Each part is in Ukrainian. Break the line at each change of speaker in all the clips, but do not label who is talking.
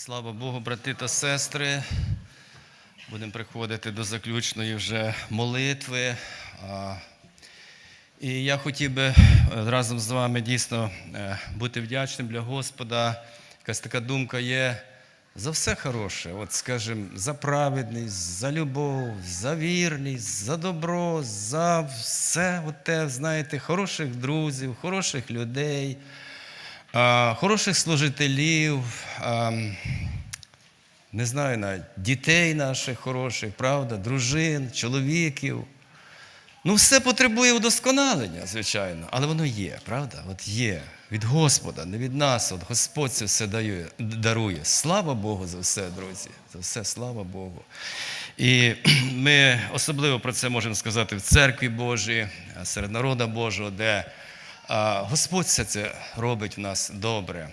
Слава Богу, брати та сестри. Будемо приходити до заключної вже молитви. І я хотів би е, разом з вами дійсно е, бути вдячним для Господа. Якась така думка є за все хороше. От, скажімо, за праведність, за любов, за вірність, за добро, за все те, знаєте, хороших друзів, хороших людей, хороших служителів. не знаю навіть дітей наших хороших, правда, дружин, чоловіків. Ну, все потребує удосконалення, звичайно, але воно є, правда? От є. Від Господа, не від нас. От Господь це все дає, дарує. Слава Богу за все, друзі. За все, слава Богу. І ми особливо про це можемо сказати в церкві Божій, серед народа Божого, де Господь все це робить в нас добре.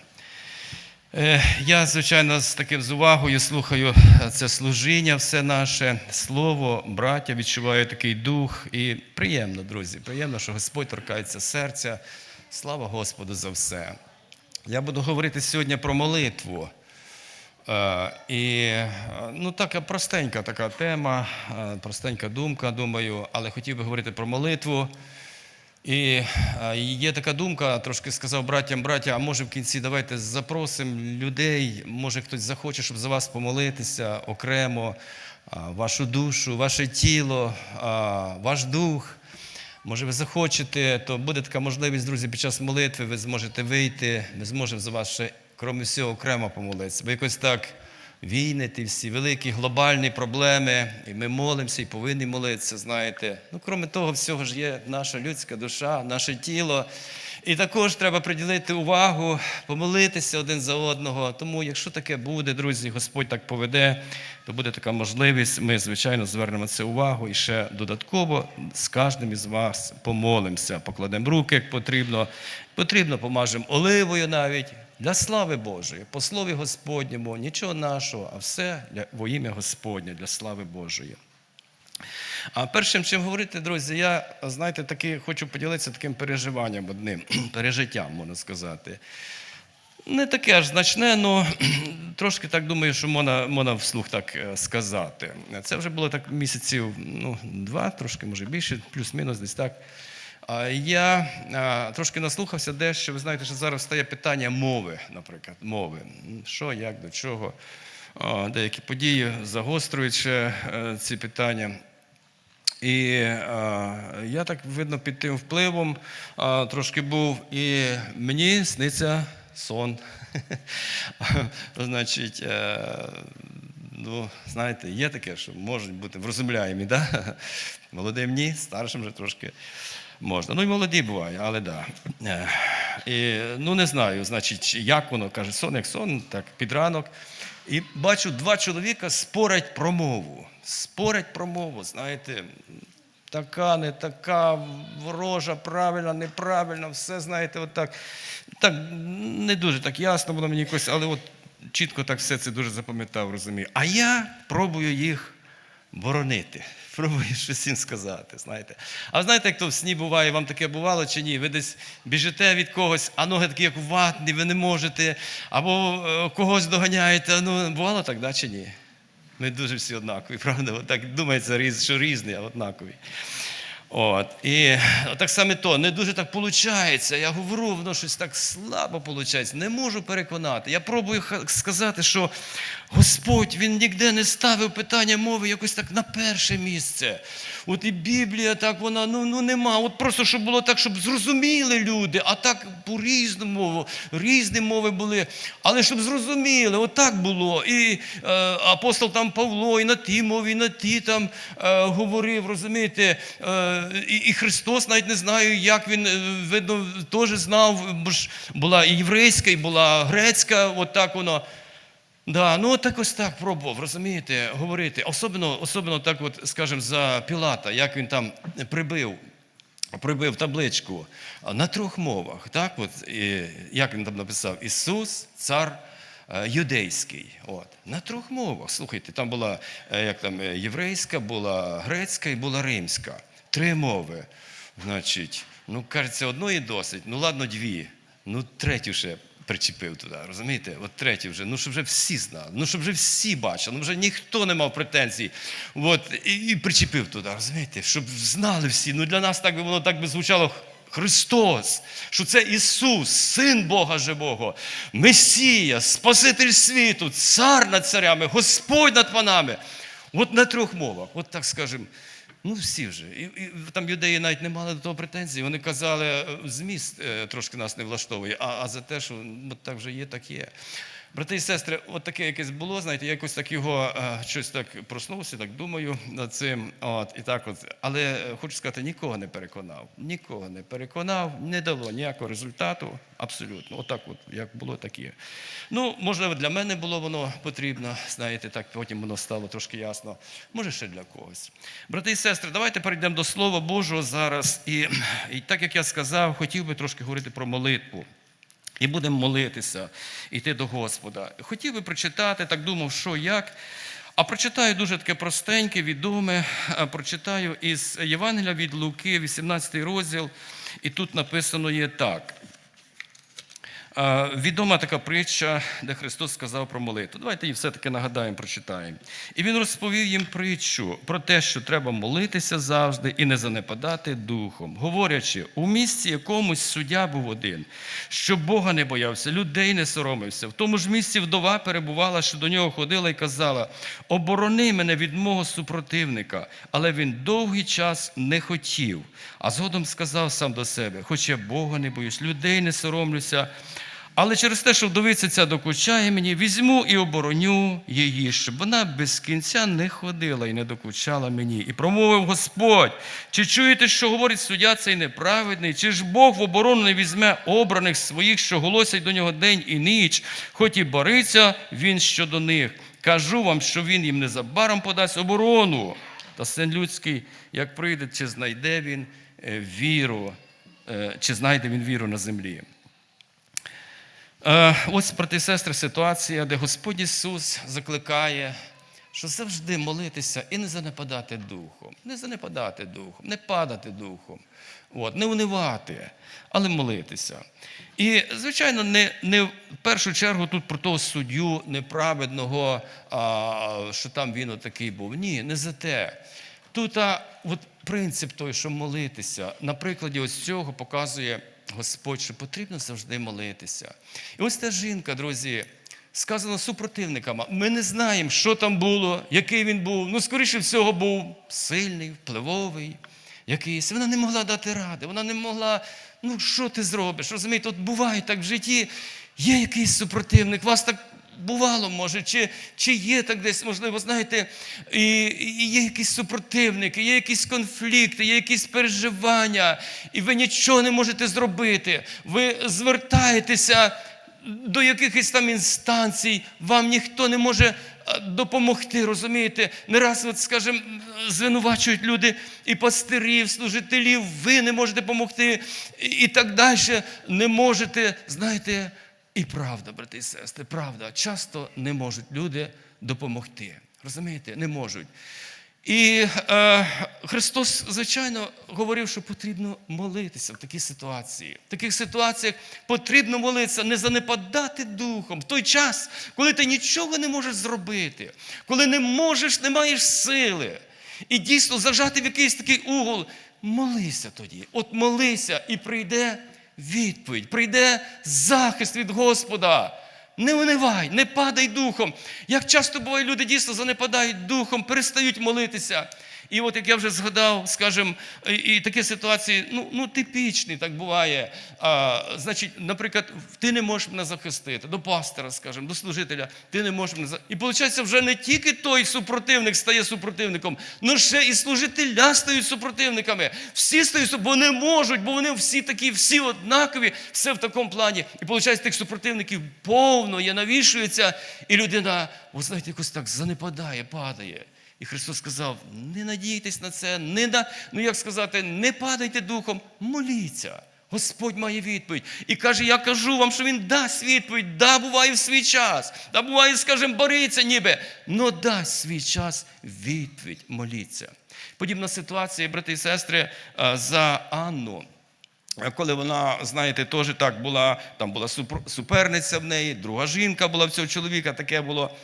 Е, Я, звичайно, з таким з увагою слухаю це служіння, все наше слово, браття, відчуваю такий дух. І приємно, друзі, приємно, що Господь торкається серця. Слава Господу за все. Я буду говорити сьогодні про молитву. Е, І е, ну, така простенька така тема, е, простенька думка, думаю, але хотів би говорити про молитву. І е, є така думка, трошки сказав братям, браття, а може в кінці давайте запросимо людей, може хтось захоче, щоб за вас помолитися окремо, вашу душу, ваше тіло, ваш дух. Може, ви захочете, то буде така можливість, друзі, під час молитви ви зможете вийти, ми зможемо за вас ще, крім всього, окремо помолитися. Ви якось так війни, ті всі великі глобальні проблеми, і ми молимося і повинні молитися, знаєте. Ну, крім того, всього ж є наша людська душа, наше тіло. І також треба приділити увагу, помолитися один за одного. Тому, якщо таке буде, друзі, Господь так поведе, то буде така можливість. Ми, звичайно, звернемо це увагу і ще додатково з кожним із вас помолимося, покладемо руки, як потрібно. Потрібно помажемо оливою навіть для слави Божої, по слові Господньому, нічого нашого, а все для, во ім'я Господнє, для слави Божої. А першим, чим говорити, друзі, я, знаєте, таки хочу поділитися таким переживанням одним, пережиттям, можна сказати. Не таке аж значне, але трошки так думаю, що можна, можна вслух так е, сказати. Це вже було так місяців ну, два, трошки, може більше, плюс-мінус десь так. Я трошки наслухався дещо. Ви знаєте, що зараз стає питання мови, наприклад, мови. Що, як, до чого. Деякі події загострюють е, ці питання. І я так видно під тим впливом трошки був, і мені сниться сон. Значить, е, ну, знаєте, є таке, що можуть бути врозумляємі, да? молодим ні, старшим вже трошки можна. Ну і молоді буває, але да. Е, І, ну не знаю, значить, як воно каже, сон як сон, так під ранок. І бачу, два чоловіка спорять про мову. Спорять про мову, знаєте, така, не така, ворожа, правильна, неправильна, все, знаєте, отак. Так, не дуже так ясно було мені якось, але от чітко так все це дуже запам'ятав, розумію. А я пробую їх боронити. Пробую щось їм сказати, знаєте. А знаєте, як то в сні буває, вам таке бувало чи ні? Ви десь біжите від когось, а ноги такі, як ватні, ви не можете, або е, когось доганяєте. Ну, бувало так, да, чи ні? Ми дуже всі однакові, правда? От так думається, що різні, а однакові. От. І так само то, не дуже так виходить. Я говорю, воно щось так слабо виходить. Не можу переконати. Я пробую сказати, що Господь Він ніде не ставив питання мови якось так на перше місце. От і Біблія, так вона ну, ну нема. От просто щоб було так, щоб зрозуміли люди, а так по-різному, різні мови були. Але щоб зрозуміли, от так було. І е, апостол там Павло, і на тій мові, і на ті там е, говорив, розумієте, е, і, і Христос навіть не знаю, як він, е, видно, теж знав, бо ж була і єврейська, і була грецька, от так воно. Да, ну от так ось так пробував, розумієте, говорити. Особливо, особливо так, от, скажімо, за Пілата, як він там прибив, прибив табличку на трьох мовах. Так, от, і, як він там написав? Ісус, цар е, юдейський. От, на трьох мовах. Слухайте, там була е, як там, е, єврейська, була грецька і була римська. Три мови. Значить, ну, кажеться, одної досить. Ну, ладно, дві. Ну, третю ще причепив туди, розумієте? От третій вже, ну щоб вже всі знали, ну щоб вже всі бачили, ну вже ніхто не мав претензій. От, і, і причепив туди, розумієте, щоб знали всі. Ну для нас так би воно так би звучало. Христос, що це Ісус, Син Бога Живого, Месія, Спаситель світу, цар над царями, Господь над панами. От на трьох мовах, от так скажемо. Ну, всі вже. І, і там юдеї навіть не мали до того претензій. Вони казали, е, зміст е, трошки нас не влаштовує, а, а за те, що ну, так вже є, так є. Брати і сестри, от таке якесь було, знаєте, я якось так його е, щось так проснувся, так думаю над цим. От, і так от. Але е, хочу сказати, нікого не переконав. Нікого не переконав, не дало ніякого результату. Абсолютно. Отак, от, як було, так є. Ну, можливо, для мене було воно потрібно, знаєте, так потім воно стало трошки ясно. Може, ще для когось. Брати і сестри, давайте перейдемо до Слова Божого зараз. І, і так як я сказав, хотів би трошки говорити про молитву. І будемо молитися, йти до Господа. Хотів би прочитати, так думав, що як. А прочитаю дуже таке простеньке, відоме. Прочитаю із Євангелія від Луки, 18 розділ, і тут написано є так. Відома така притча, де Христос сказав про молитву. Давайте її все-таки нагадаємо, прочитаємо. І він розповів їм притчу про те, що треба молитися завжди і не занепадати духом, говорячи, у місці якомусь суддя був один, що Бога не боявся, людей не соромився. В тому ж місці вдова перебувала, що до нього ходила і казала: оборони мене від мого супротивника. Але він довгий час не хотів. А згодом сказав сам до себе: хоч я Бога не боюсь, людей не соромлюся. Але через те, що вдовиця ця докучає мені, візьму і обороню її, щоб вона без кінця не ходила і не докучала мені. І промовив Господь: чи чуєте, що говорить суддя цей неправедний? Чи ж Бог в оборону не візьме обраних своїх, що голосять до нього день і ніч, хоч і бореться він щодо них? Кажу вам, що він їм незабаром подасть оборону. Та син людський, як прийде, чи знайде він е, віру, е, чи знайде він віру на землі. Е, Ось, брати і сестри, ситуація, де Господь Ісус закликає, що завжди молитися і не занепадати духом, не занепадати духом, не падати духом, от, не унивати, але молитися. І, звичайно, не, не в першу чергу тут про того суддю неправедного, а, що там він отакий був. Ні, не за те. Тут а, от принцип той, що молитися, на прикладі ось цього показує Господь, що потрібно завжди молитися. І ось та жінка, друзі, сказано супротивниками. Ми не знаємо, що там було, який він був. Ну, скоріше всього, був сильний, впливовий, якийсь. Вона не могла дати ради, вона не могла, ну що ти зробиш? Розумієте, от буває так в житті, є якийсь супротивник, вас так бувало, може, чи чи є так десь, можливо, знаєте, і, і є якісь супротивники, є якісь конфлікти, є якісь переживання, і ви нічого не можете зробити. Ви звертаєтеся до якихось там інстанцій, вам ніхто не може е, допомогти, розумієте? Не раз, от, скажімо, звинувачують люди і пастирів, служителів, ви не можете допомогти, і, і так далі. Не можете, знаєте. І правда, брати і сестри, правда, часто не можуть люди допомогти. Розумієте? Не можуть. І е, Христос, звичайно, говорив, що потрібно молитися в такій ситуації. В таких ситуаціях потрібно молитися, не занепадати духом в той час, коли ти нічого не можеш зробити, коли не можеш, не маєш сили. І дійсно зажати в якийсь такий угол. Молися тоді. От молися, і прийде відповідь, прийде захист від Господа. Не унивай, не падай духом. Як часто буває, люди дійсно занепадають духом, перестають молитися. І от як я вже згадав, скажімо, і, такі ситуації, ну, ну типічні, так буває. А, Значить, наприклад, ти не можеш мене захистити, до пастора, скажімо, до служителя, ти не можеш мене захистити. І виходить, вже не тільки той супротивник стає супротивником, але ще і служителя стають супротивниками. Всі стають, бо не можуть, бо вони всі такі, всі однакові, все в такому плані. І виходить, тих супротивників повно є, навішується, і людина, ви знаєте, якось так занепадає, падає. І Христос сказав: не надійтесь на це, не на, ну як сказати, не падайте духом, моліться. Господь має відповідь. І каже, я кажу вам, що Він дасть відповідь, да, буває в свій час, да буває, скажімо, бориться ніби, но дасть свій час відповідь, моліться. Подібна ситуація, брати і сестри, за Анну. коли вона, знаєте, теж так була, там була суперниця в неї, друга жінка була в цього чоловіка, таке було.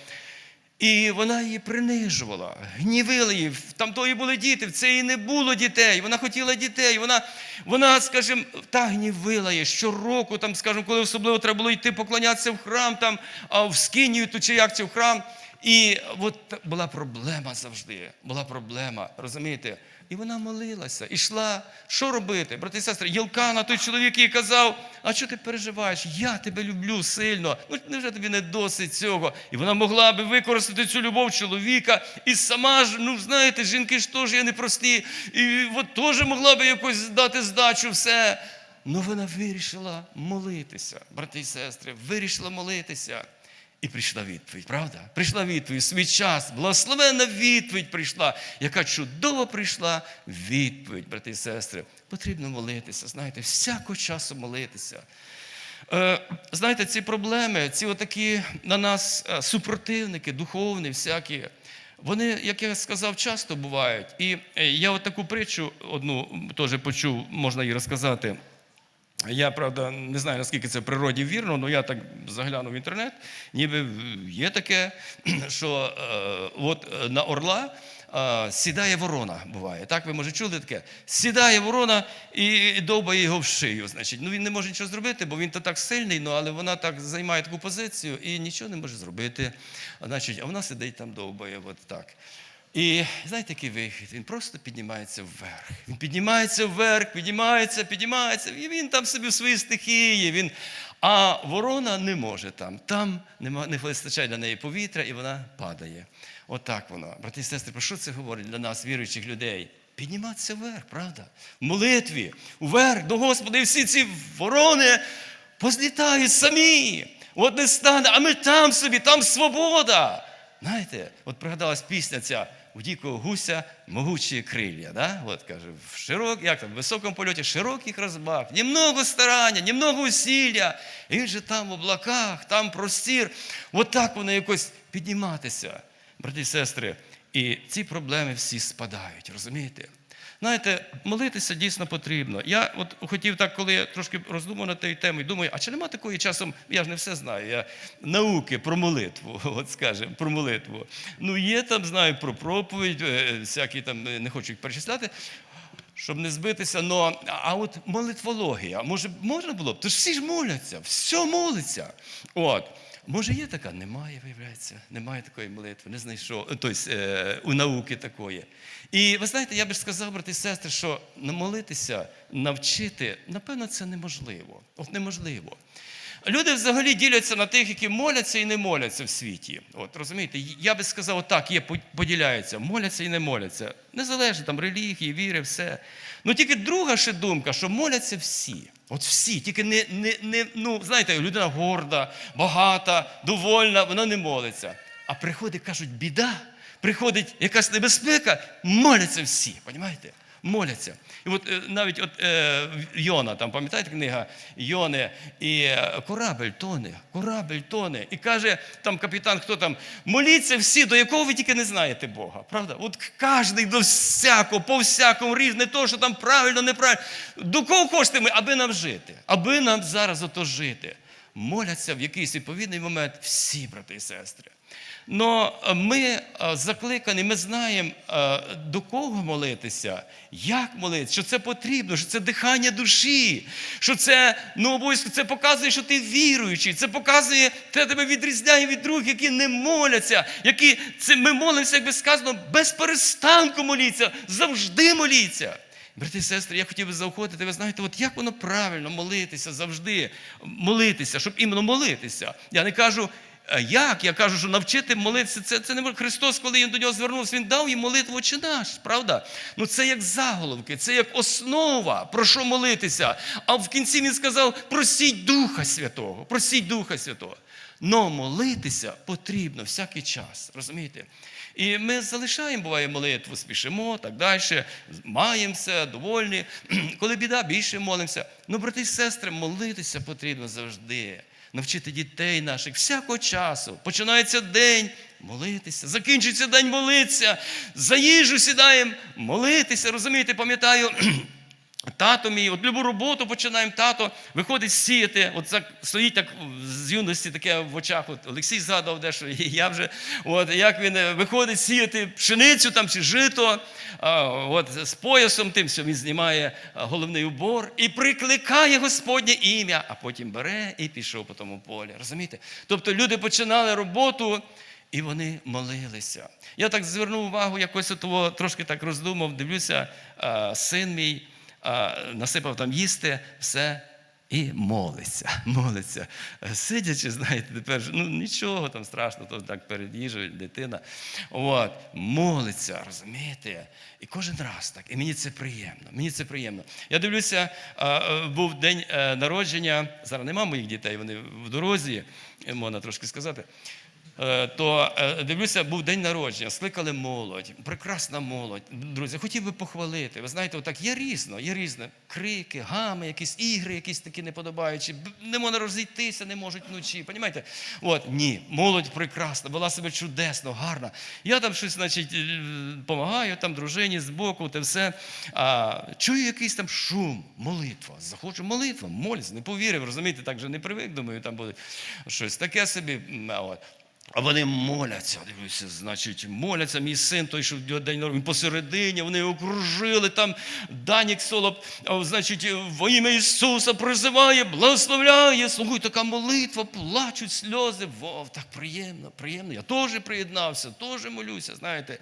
І вона її принижувала, гнівила її. Там тої були діти, в цієї не було дітей. Вона хотіла дітей. Вона, вона скажімо, та гнівила її щороку, там, скажімо, коли особливо треба було йти поклонятися в храм, там, в Скинію, ту чи як це в храм. І от була проблема завжди. Була проблема, розумієте? І вона молилася, ішла. Що робити? Брати і сестри, Єлкана, той чоловік їй казав, а що ти переживаєш? Я тебе люблю сильно. Ну невже тобі не досить цього? І вона могла би використати цю любов чоловіка і сама ж, ну знаєте, жінки ж теж є непрості, і от теж могла би якось дати здачу все. Ну вона вирішила молитися, брати і сестри, вирішила молитися. І прийшла відповідь, правда? Прийшла відповідь, свій час, благословенна відповідь прийшла, яка чудово прийшла відповідь, брати і сестри. Потрібно молитися, знаєте, всякого часу молитися. Е, знаєте, ці проблеми, ці отакі на нас е, супротивники, духовні, всякі, вони, як я сказав, часто бувають. І е, я от таку притчу одну теж почув, можна її розказати. Я, правда, не знаю, наскільки це в природі вірно, але я так заглянув в інтернет, ніби є таке, що е, от е, на орла е, сідає ворона, буває. Так, ви може чули таке? Сідає ворона і довбає його в шию. Значить, ну він не може нічого зробити, бо він то так сильний, ну але вона так займає таку позицію і нічого не може зробити. Значить, а вона сидить там довбає, от так. І знаєте, який вихід? Він просто піднімається вверх. Він піднімається вверх, піднімається, піднімається, і він там собі в своїй стихії. Він... А ворона не може там. Там нема, не вистачає для неї повітря, і вона падає. Отак воно. Брати і сестри, про що це говорить для нас, віруючих людей? Підніматися вверх, правда? В молитві, вверх до Господа, і всі ці ворони позлітають самі. От не стане, а ми там собі, там свобода. Знаєте, от пригадалась пісня ця у дикого гуся могучі крилля. Да? От каже, в широк, як там, в високому польоті широких розмах, немного старання, немного усілля. І він же там в облаках, там простір. От так воно якось підніматися, брати і сестри. І ці проблеми всі спадають, розумієте? Знаєте, молитися дійсно потрібно. Я от хотів так, коли я трошки роздумав над тією темою, думаю, а чи нема такої часом, я ж не все знаю, я науки про молитву, от скажемо, про молитву. Ну, є там, знаю, про проповідь, е, всякі там, е, не хочу їх перечисляти, щоб не збитися. Но, а от молитвологія, може, можна було б? Тож всі ж моляться, все молиться. От. Може, є така? Немає, виявляється. Немає такої молитви, не знайшов. Тобто у науки такої. І ви знаєте, я би сказав, брати і сестри, що намолитися, навчити, напевно, це неможливо. От неможливо. Люди взагалі діляться на тих, які моляться і не моляться в світі. От розумієте, я би сказав, так, є поділяються, моляться і не моляться. Незалежно там релігії, віри, все. Ну тільки друга ще думка, що моляться всі. От всі, тільки не, не, не ну, знаєте, людина горда, багата, довольна, вона не молиться. А приходить, кажуть, біда, приходить якась небезпека, моляться всі, розумієте? Моляться. І от е, навіть от е, Йона, там, пам'ятаєте книга Йони, і е, корабель тоне, корабель тоне. І каже там капітан, хто там, моліться всі, до якого ви тільки не знаєте Бога. Правда? От кожен до всякого, по всякому різ, не то, що там правильно, неправильно. До кого хочете ми, аби нам жити, аби нам зараз ото жити. Моляться в якийсь відповідний момент всі брати і сестри. Но ми е, закликані, ми знаємо, е, до кого молитися, як молитися, що це потрібно, що це дихання душі, що це ну, обов'язково це показує, що ти віруючий, це показує, те тебе відрізняє від других, які не моляться, які це ми молимося, як би сказано, без перестанку моліться, завжди моліться. Брати і сестри, я хотів би заохотити, ви знаєте, от як воно правильно молитися завжди, молитися, щоб іменно молитися. Я не кажу. Як? Я кажу, що навчити молитися, це це не Христос, коли він до нього звернувся, Він дав їм молитву чи наш, правда? Ну це як заголовки, це як основа, про що молитися. А в кінці він сказав: просіть Духа Святого, просіть Духа Святого. Но молитися потрібно всякий час, розумієте? І ми залишаємо, буває, молитву, спішимо, так далі, маємося, довольні. Коли біда, більше молимося. Ну, брати і сестри, молитися потрібно завжди навчити дітей наших всякого часу. Починається день молитися, закінчується день молитися, за їжу сідаємо, молитися. Розумієте, пам'ятаю. Тато мій, от любу роботу починаємо, тато виходить сіяти. От так стоїть так з юності таке в очах. От Олексій згадав дещо, і я вже от як він е, виходить сіяти пшеницю там чи жито, а, от з поясом тим, що він знімає головний убор і прикликає Господнє ім'я, а потім бере і пішов по тому полі. Розумієте? Тобто люди починали роботу. І вони молилися. Я так звернув увагу, якось того, трошки так роздумав, дивлюся, син мій насипав там їсти, все. І молиться, молиться. Сидячи, знаєте, тепер ну нічого там страшного, то так перед їжею дитина. От, молиться, розумієте? І кожен раз так. І мені це приємно. Мені це приємно. Я дивлюся, а, був день е, народження. Зараз нема моїх дітей, вони в дорозі, е, можна трошки сказати. Е, то е, дивлюся, був день народження, скликали молодь, прекрасна молодь. Друзі, хотів би похвалити. Ви знаєте, отак є різно, є різне. Крики, гами, якісь ігри, якісь такі неподобаючі. Не можна розійтися, не можуть вночі. Понімаєте? От, ні, молодь прекрасна, вела себе чудесно, гарна. Я там щось, значить, допомагаю там дружині з боку, те все. А, чую якийсь там шум, молитва. Захочу молитва, молюсь, не повірив, розумієте, так же не привик, думаю, там буде щось таке собі. От. А вони моляться, дивлюся, значить, моляться. Мій син, той, що день він посередині, вони окружили там Данік Солоп, значить, во ім'я Ісуса призиває, благословляє. Слухай, така молитва, плачуть сльози. Вов, так приємно, приємно. Я теж приєднався, теж молюся, знаєте.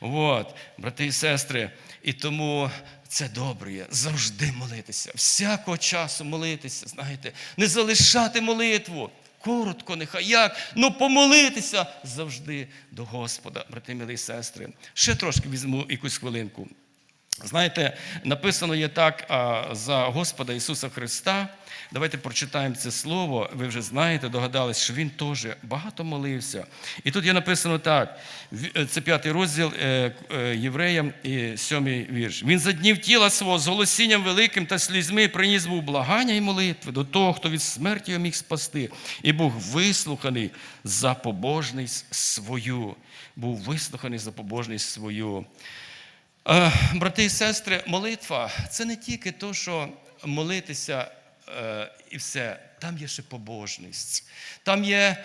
От, брати і сестри. І тому це добре завжди молитися, всякого часу молитися, знаєте, не залишати молитву. Коротко, нехай як, ну помолитися завжди до Господа, брати милі сестри. Ще трошки візьму якусь хвилинку. Знаєте, написано є так за Господа Ісуса Христа. Давайте прочитаємо це слово. Ви вже знаєте, догадались, що Він теж багато молився. І тут є написано так: е, це п'ятий розділ е, е, Євреям і сьомий вірш. Він за днів тіла свого з голосінням великим та слізьми приніс був благання і молитви до того, хто від смерті його міг спасти, і був вислуханий за побожність свою. Був вислуханий за побожність свою. Е, Брати і сестри, молитва це не тільки то, що молитися е, і все. Там є ще побожність, там є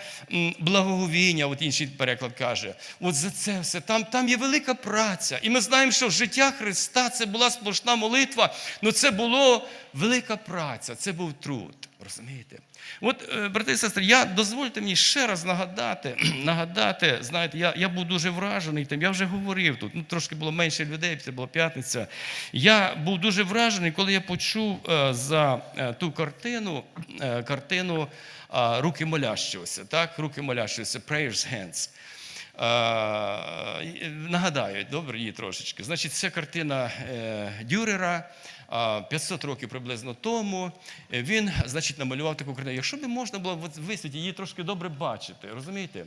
благоговіння, от інший переклад каже. От за це все, там, там є велика праця. І ми знаємо, що життя Христа це була сплошна молитва, але це була велика праця, це був труд. Розумієте? От, е, брати і сестри, я дозвольте мені ще раз нагадати, нагадати, знаєте, я, я був дуже вражений тим, я вже говорив тут, ну, трошки було менше людей, це була п'ятниця. Я був дуже вражений, коли я почув е, за е, ту картину, картину руки молящогося, так, руки молящогося, prayers hands. Нагадаю, добре її трошечки. Значить, це картина Дюрера. А, 500 років приблизно тому Е, він, значить, намалював таку картину. Якщо б можна було висвітлити, її трошки добре бачити, розумієте?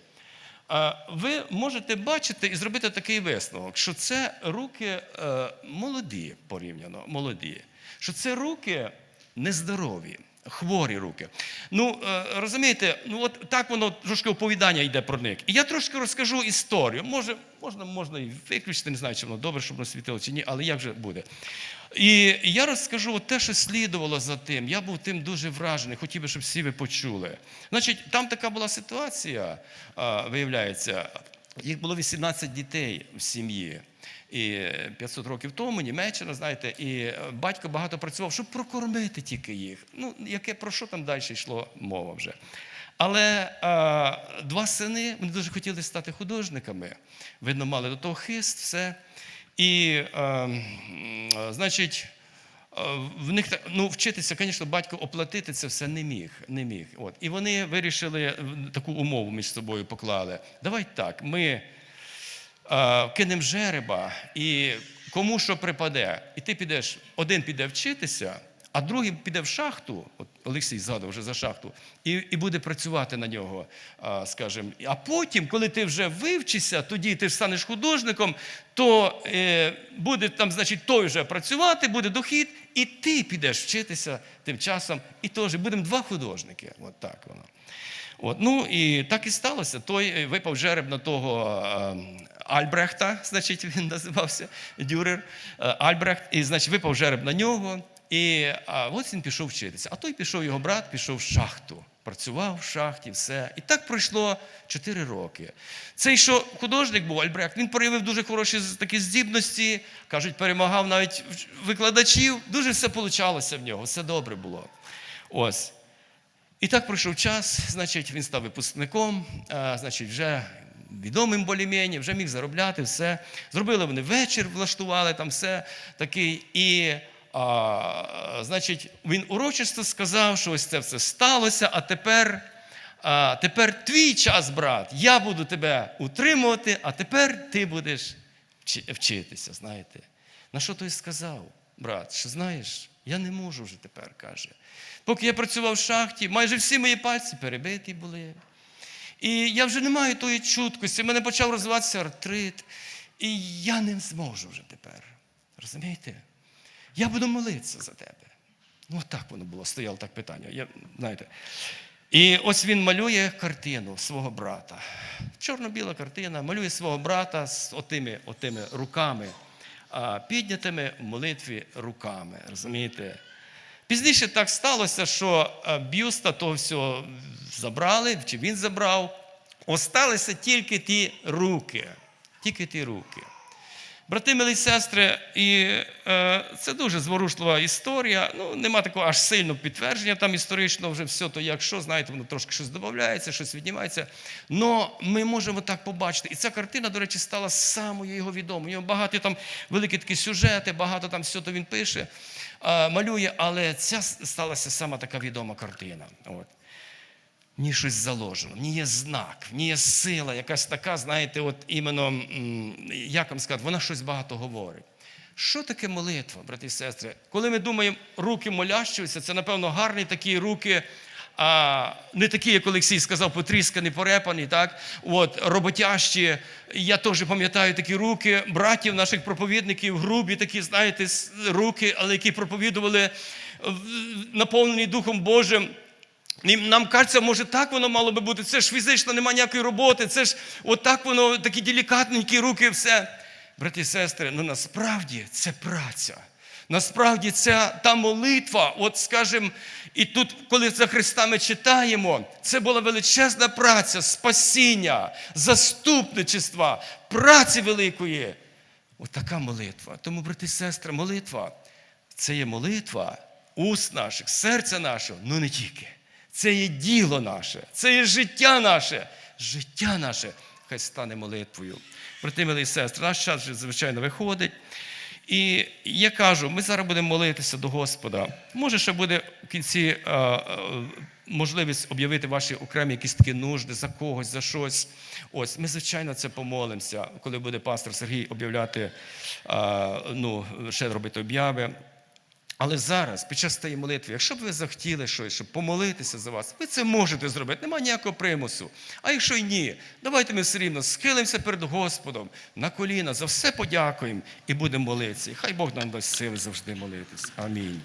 Ви можете бачити і зробити такий висновок, що це руки е, молоді порівняно, молоді, що це руки нездорові. Хворі руки. Ну, е, розумієте, ну от так воно трошки оповідання йде про них. І я трошки розкажу історію. Може, можна, можна і виключити, не знаю, чи воно добре, щоб воно світило чи ні, але як же буде. І я розкажу те, що слідувало за тим. Я був тим дуже вражений, хотів би, щоб всі ви почули. Значить, там така була ситуація, виявляється, їх було 18 дітей в сім'ї. І 500 років тому Німеччина, знаєте, і батько багато працював, щоб прокормити тільки їх. Ну, яке про що там далі йшло мова вже. Але а, два сини вони дуже хотіли стати художниками. Видно, мали до того хист, все. І, а, м, значить, в них ну, вчитися, звісно, батько оплатити це все не міг. Не міг. От. І вони вирішили таку умову між собою поклали. Давай так, ми е, кинемо жереба, і кому що припаде. І ти підеш, один піде вчитися, а другий піде в шахту. От Олексій згадував вже за шахту, і, і буде працювати на нього, а, скажімо. А потім, коли ти вже вивчишся, тоді ти ж станеш художником, то е, буде там, значить, той вже працювати, буде дохід, і ти підеш вчитися тим часом, і теж будемо два художники. От так воно. От, ну і так і сталося. Той е, випав жереб на того е, Альбрехта, значить, він називався Дюрер е, Альбрехт, і значить, випав жереб на нього. І а, ось він пішов вчитися. А той пішов його брат, пішов в шахту. Працював в шахті, все. І так пройшло 4 роки. Цей, що художник був Альбрехт, він проявив дуже хороші такі здібності, кажуть, перемагав навіть викладачів. Дуже все получалося в нього, все добре було. Ось. І так пройшов час, значить, він став випускником, а, значить, вже відомим болімені, вже міг заробляти все. Зробили вони вечір, влаштували там все такий. І, а, значить, він урочисто сказав, що ось це все сталося, а тепер, а, тепер твій час, брат, я буду тебе утримувати, а тепер ти будеш вчитися, знаєте. На що той сказав, брат, що знаєш, я не можу вже тепер, каже. Поки я працював в шахті, майже всі мої пальці перебиті були. І я вже не маю тої чуткості, в мене почав розвиватися артрит, і я не зможу вже тепер. Розумієте? Я буду молитися за тебе. Ну, так воно було, стояло так питання. Я, знаєте. І ось він малює картину свого брата. Чорно-біла картина, малює свого брата з отими, отими руками, піднятими в молитві руками. Розумієте? Пізніше так сталося, що е, бюста того всього забрали, чи він забрав. Осталися тільки ті руки. Тільки ті руки. Брати, милі сестри, і е, це дуже зворушлива історія. Ну, нема такого аж сильного підтвердження там історичного, вже все то як що, знаєте, воно трошки щось додається, щось віднімається. Но ми можемо так побачити. І ця картина, до речі, стала самою його відомою. У нього багато там великі такі сюжети, багато там все то він пише, малює, але ця сталася сама така відома картина. От. В щось заложено, ні є знак, ні є сила, якась така, знаєте, от іменно, як вам сказати, вона щось багато говорить. Що таке молитва, брати і сестри? Коли ми думаємо, руки молящуються, це, напевно, гарні такі руки, а не такі, як Олексій сказав, потріскані, порепані, так? От, роботящі. Я теж пам'ятаю такі руки братів, наших проповідників, грубі такі, знаєте, руки, але які проповідували наповнені Духом Божим. Нам кажеться, може, так воно мало би бути. Це ж фізично, немає ніякої роботи, це ж отак воно, такі делікатненькі руки, все. Брати і сестри, ну насправді це праця. Насправді ця та молитва, от скажімо, і тут, коли за Христа ми читаємо, це була величезна праця, спасіння, заступничества, праці великої. Отака молитва. Тому, брати і сестри, молитва це є молитва уст наших, серця нашого, ну не тільки. Це є діло наше, це є життя наше. Життя наше хай стане молитвою. Брати, милі сестри, наш час вже, звичайно, виходить. І я кажу, ми зараз будемо молитися до Господа. Може, ще буде в кінці е, е, можливість об'явити ваші окремі якісь такі нужди за когось, за щось. Ось, ми, звичайно, це помолимося, коли буде пастор Сергій об'являти, е, ну, ще робити об'яви. Але зараз, під час тієї молитви, якщо б ви захотіли щось, щоб помолитися за вас, ви це можете зробити, немає ніякого примусу. А якщо й ні, давайте ми все рівно схилимося перед Господом на коліна, за все подякуємо і будемо молитися. І хай Бог нам дасть сили завжди молитись. Амінь.